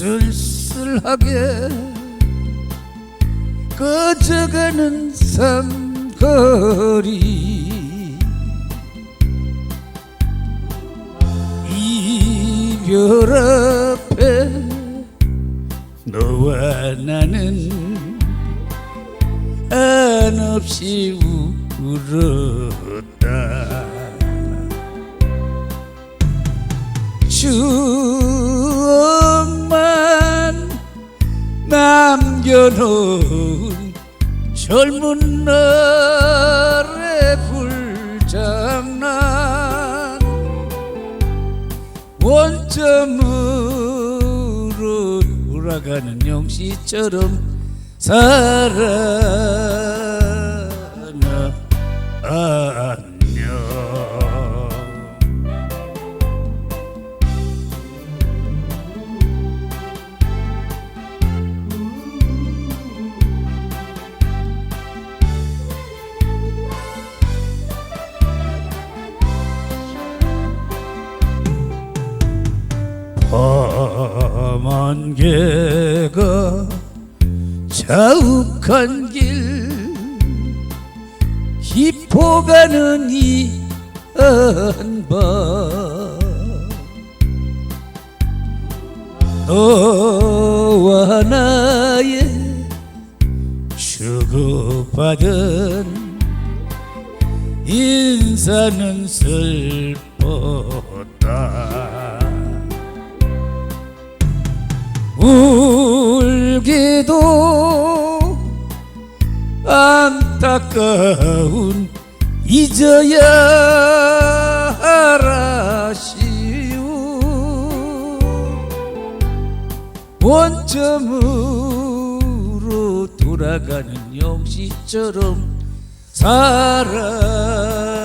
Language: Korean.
푸근하게 꺼져가는 삼거리. 이별 앞에 너와 나는 한없이 울었다. 추 남겨놓은 젊은 날의 불장난 원점으로 돌아가는 영시처럼 살아 험한 개가 자욱한 길 깊어가는 이 한밤 너와 나의 주고받은 인사는 슬펐 울기도 안타까운 잊어야 하라시오. 원점으로 돌아가는 영시처럼 살아